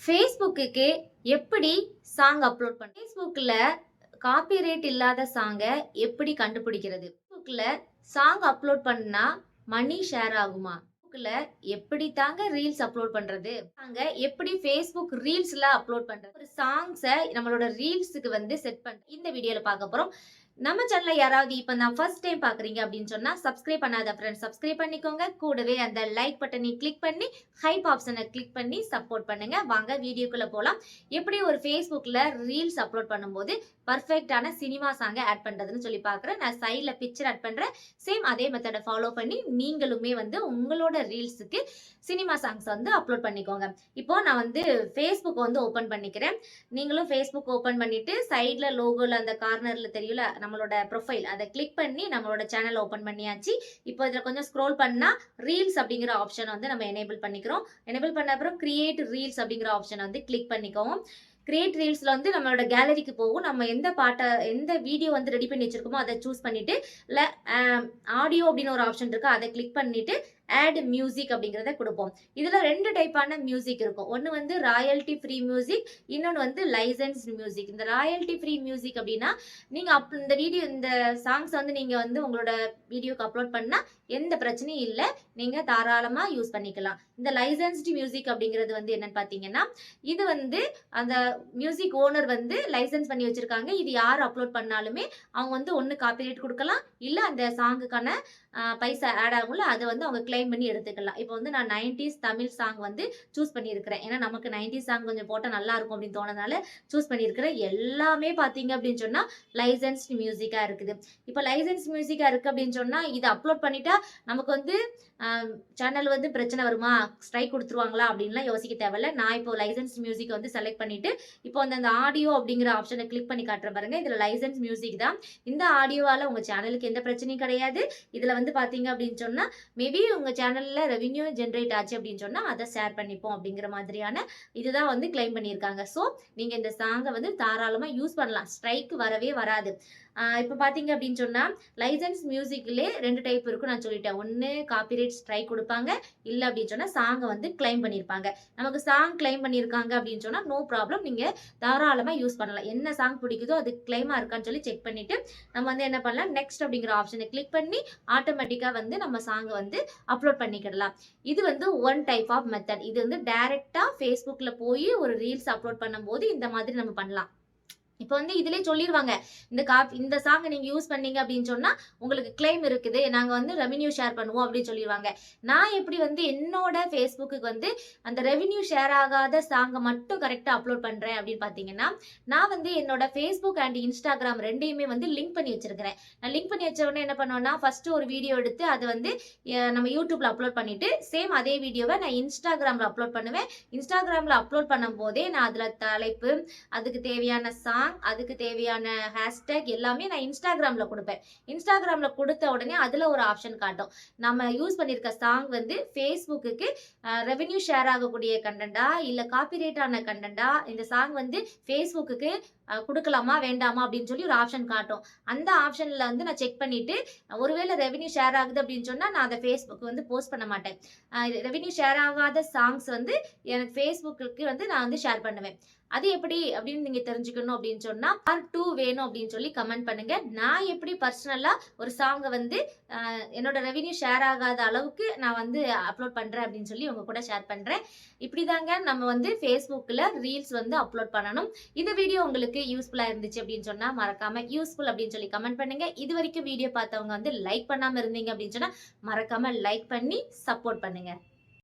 ஃபேஸ்புக்குக்கு எப்படி song upload பண்ண ஃபேஸ்புக்கில் காப்பிரைட் இல்லாத சாங்கை எப்படி கண்டுபிடிக்கிறது? ஃபேஸ்புக்கில் சாங் அப்லோட் பண்ணால் மணி ஷேர் ஆகுமா? ஃபேஸ்புக்கில் எப்படி தாங்க ரீல்ஸ் அப்லோட் பண்ணுறது தாங்க எப்படி ஃபேஸ்புக் ரீல்ஸில் அப்லோட் பண்ணுறது ஒரு சாங்ஸை நம்மளோட ரீல்ஸுக்கு வந்து செட் பண்ண இந்த வீடியோவில் பார்க்க போகிறோம் நம்ம சேனல்ல யாராவது இப்போ நான் ஃபர்ஸ்ட் டைம் பார்க்குறீங்க அப்படின்னு சொன்னால் சப்ஸ்கிரைப் பண்ணாத ஃப்ரெண்ட்ஸ் சப்ஸ்கிரைப் பண்ணிக்கோங்க. கூடவே அந்த லைக் பட்டனை கிளிக் பண்ணி ஹைப் ஆப்ஷனை கிளிக் பண்ணி சப்போர்ட் பண்ணுங்க. வாங்க வீடியோக்குள்ள போகலாம் எப்படி ஒரு ஃபேஸ்புக்கில் ரீல்ஸ் அப்லோட் பண்ணும்போது பர்ஃபெக்டான சினிமா சாங்கை ஆட் பண்ணுறதுன்னு சொல்லி பார்க்குறேன் நான் சைடில் பிக்சர் ஆட் பண்ணுறேன் சேம் அதே மெத்தடை ஃபாலோ பண்ணி நீங்களுமே வந்து உங்களோட ரீல்ஸுக்கு சினிமா சாங்ஸ் வந்து அப்லோட் பண்ணிக்கோங்க. இப்போ நான் வந்து ஃபேஸ்புக் வந்து ஓப்பன் பண்ணிக்கிறேன். நீங்களும் ஃபேஸ்புக் ஓப்பன் பண்ணிவிட்டு சைடில் லோகோவில் அந்த கார்னரில் தெரியல நம்மளோட ப்ரொஃபைல் அதை கிளிக் பண்ணி நம்மளோட சேனல் ஓப்பன் பண்ணியாச்சு. இப்போ இதில் கொஞ்சம் ஸ்க்ரோல் பண்ணால் ரீல்ஸ் அப்படிங்கிற ஆப்ஷனை வந்து நம்ம எனேபிள் பண்ணிக்கிறோம். எனேபிள் பண்ண அப்புறம் கிரியேட் ரீல்ஸ் அப்படிங்கிற ஆப்ஷனை வந்து கிளிக் பண்ணிக்கோம் கிரியேட் ரீல்ஸில் வந்து நம்மளோட கேலரிக்கு போகும். நம்ம எந்த பாட்டை எந்த வீடியோ வந்து ரெடி பண்ணி வச்சிருக்கோமோ அதை சூஸ் பண்ணிட்டு இல்லை ஆடியோ அப்படின்னு ஒரு ஆப்ஷன் இருக்கு அதை கிளிக் பண்ணிவிட்டு ஆட் மியூசிக் அப்படிங்கிறத கொடுப்போம். இதில் ரெண்டு டைப்பான மியூசிக் இருக்கும். ஒன்று வந்து ராயல்ட்டி ஃப்ரீ மியூசிக் இன்னொன்று வந்து லைசன்ஸ் மியூசிக் இந்த ராயல்ட்டி ஃப்ரீ மியூசிக் அப்படின்னா நீங்கள் அப் இந்த வீடியோ இந்த சாங்ஸ் வந்து நீங்கள் வந்து உங்களோட வீடியோக்கு அப்லோட் பண்ணால் எந்த பிரச்சனையும் இல்லை. நீங்கள் தாராளமாக யூஸ் பண்ணிக்கலாம். இந்த லைசன்ஸ்டு மியூசிக் அப்படிங்கிறது வந்து என்னன்னு பார்த்தீங்கன்னா இது வந்து அந்த மியூசிக் ஓனர் வந்து லைசன்ஸ் பண்ணி வச்சிருக்காங்க. இது யார் அப்லோட் பண்ணாலுமே அவங்க வந்து ஒன்று காப்பிரைட் கொடுக்கலாம். இல்லை அந்த சாங்குக்கான பைசா ஆட் ஆகும்ல அதை வந்து அவங்க கிளைம் பண்ணி எடுத்துக்கலாம். இப்போ வந்து நான் நைன்டிஸ் தமிழ் சாங் வந்து சூஸ் பண்ணியிருக்கிறேன். ஏன்னா நமக்கு நைன்டிஸ் சாங் கொஞ்சம் போட்டால் நல்லா இருக்கும் அப்படின்னு தோணுனால சூஸ் பண்ணியிருக்கிறேன் எல்லாமே பார்த்தீங்க அப்படின்னு சொன்னால் லைசன்ஸ்ட் மியூசிக்காக இருக்குது. இப்போ லைசன்ஸ் மியூசிக்காக இருக்குது அப்படின்னு சொன்னால் இதை அப்லோட் பண்ணிட்டா நமக்கு வந்து சேனல் வந்து பிரச்சனை வருமா? ஸ்ட்ரைக் கொடுத்துருவாங்களா? அப்படின்லாம் யோசிக்க தேவையில்ல. நான் இப்போ லைசன்ஸ் மியூசிக் வந்து செலக்ட் பண்ணிட்டு இப்போ அந்த அந்த ஆடியோ அப்படிங்கிற ஆப்ஷனை கிளிக் பண்ணி காட்டுறேன் பாருங்க. இதில் லைசன்ஸ் மியூசிக் தான். இந்த ஆடியோவால் உங்கள் சேனலுக்கு எந்த பிரச்சனையும் கிடையாது. இதில் வந்து பார்த்தீங்க அப்படின்னு சொன்னால் மேபி உங்கள் சேனலில் ரெவன்யூ ஜென்ரேட் ஆச்சு அப்படின்னு சொன்னால் அதை ஷேர் பண்ணிப்போம் அப்படிங்கிற மாதிரியான இதுதான் வந்து கிளைம் பண்ணியிருக்காங்க. ஸோ நீங்கள் இந்த சாங்கை வந்து தாராளமாக யூஸ் பண்ணலாம். ஸ்ட்ரைக் வரவே வராது. இப்போ பார்த்தீங்க அப்படின்னு சொன்னால் லைசன்ஸ் மியூசிக்லே ரெண்டு டைப் இருக்கும் நான் சொல்லிட்டேன். ஒன்று காப்பிரைட் ஸ்ட்ரைக் கொடுப்பாங்க இல்லை அப்படின்னு சொன்னால் சாங்கை வந்து கிளைம் பண்ணியிருப்பாங்க நமக்கு சாங் கிளைம் பண்ணியிருக்காங்க அப்படின்னு சொன்னால் நோ ப்ராப்ளம் நீங்கள் தாராளமாக யூஸ் பண்ணலாம். என்ன சாங் பிடிக்குதோ அது கிளைமாக இருக்கான்னு சொல்லி செக் பண்ணிவிட்டு நம்ம வந்து என்ன பண்ணலாம்? நெக்ஸ்ட் அப்படிங்கிற ஆப்ஷனை கிளிக் பண்ணி ஆட்டோமேட்டிக்காக வந்து நம்ம சாங்கை வந்து அப்லோட் பண்ணிக்கிடலாம். இது வந்து ஒன் டைப் ஆஃப் மெத்தட் இது வந்து டைரெக்டாக ஃபேஸ்புக்கில் போய் ஒரு ரீல்ஸ் அப்லோட் பண்ணும்போது இந்த மாதிரி நம்ம பண்ணலாம். இப்போ வந்து இதுலேயே சொல்லிடுவாங்க இந்த காப் இந்த சாங்கை நீங்கள் யூஸ் பண்ணீங்க அப்படின்னு சொன்னால் உங்களுக்கு கிளைம் இருக்குது நாங்கள் வந்து ரெவன்யூ ஷேர் பண்ணுவோம் அப்படின்னு சொல்லிடுவாங்க நான் எப்படி வந்து என்னோட ஃபேஸ்புக்கு வந்து அந்த ரெவன்யூ ஷேர் ஆகாத சாங்கை மட்டும் கரெக்டாக அப்லோட் பண்ணுறேன் அப்படின்னு பார்த்தீங்கன்னா நான் வந்து என்னோட ஃபேஸ்புக் அண்ட் இன்ஸ்டாகிராம் ரெண்டையுமே வந்து லிங்க் பண்ணி வச்சிருக்கிறேன். நான் லிங்க் பண்ணி வச்ச உடனே என்ன பண்ணுவேன்னா ஃபர்ஸ்ட் ஒரு வீடியோ எடுத்து அதை வந்து நம்ம யூடியூப்ல அப்லோட் பண்ணிட்டு சேம் அதே வீடியோவை நான் இன்ஸ்டாகிராமில் அப்லோட் பண்ணுவேன். இன்ஸ்டாகிராமில் அப்லோட் பண்ணும் போதே நான் அதில் தலைப்பு அதுக்கு தேவையான சாங் அதுக்கு தேவையான ஹேஷ்டேக் எல்லாமே நான் இன்ஸ்டாகிராமில் கொடுப்பேன். இன்ஸ்டாகிராமில் கொடுத்த உடனே அதில் ஒரு ஆப்ஷன் காட்டும். நம்ம யூஸ் பண்ணியிருக்க சாங் வந்து ஃபேஸ்புக்கு ரெவென்யூ ஷேர் ஆகக்கூடிய கண்டென்ட்டா இல்லை காப்பிரைட்டான கண்டென்ட்டா இந்த சாங் வந்து ஃபேஸ்புக்கு கொடுக்கலாமா வேண்டாமா அப்படின்னு சொல்லி ஒரு ஆப்ஷன் காட்டும். அந்த ஆப்ஷனில் வந்து நான் செக் பண்ணிட்டு ஒருவேளை ரெவென்யூ ஷேர் ஆகுது அப்படின்னு சொன்னால் நான் அதை ஃபேஸ்புக் வந்து போஸ்ட் பண்ண மாட்டேன். ரெவென்யூ ஷேர் ஆகாத சாங்ஸ் வந்து எனக்கு ஃபேஸ்புக்கு வந்து நான் வந்து ஷேர் பண்ணுவேன். அது எப்படி அப்படின்னு நீங்க தெரிஞ்சுக்கணும் அப்படின்னு சொன்னா பார்ட் டூ வேணும் அப்படின்னு சொல்லி கமெண்ட் பண்ணுங்க. நான் எப்படி பர்சனலா ஒரு சாங்கை வந்து என்னோட ரெவென்யூ ஷேர் ஆகாத அளவுக்கு நான் வந்து அப்லோட் பண்றேன் அப்படின்னு சொல்லி உங்க கூட ஷேர் பண்றேன். இப்படிதாங்க நம்ம வந்து ஃபேஸ்புக்கில் ரீல்ஸ் வந்து அப்லோட் பண்ணணும். இந்த வீடியோ உங்களுக்கு யூஸ்ஃபுல்லா இருந்துச்சு அப்படின்னு சொன்னா மறக்காம யூஸ்ஃபுல் அப்படின்னு சொல்லி கமெண்ட் பண்ணுங்க. இது வரைக்கும் வீடியோ பார்த்தவங்க வந்து லைக் பண்ணாம இருந்தீங்க அப்படின்னு சொன்னா மறக்காம லைக் பண்ணி சப்போர்ட் பண்ணுங்க.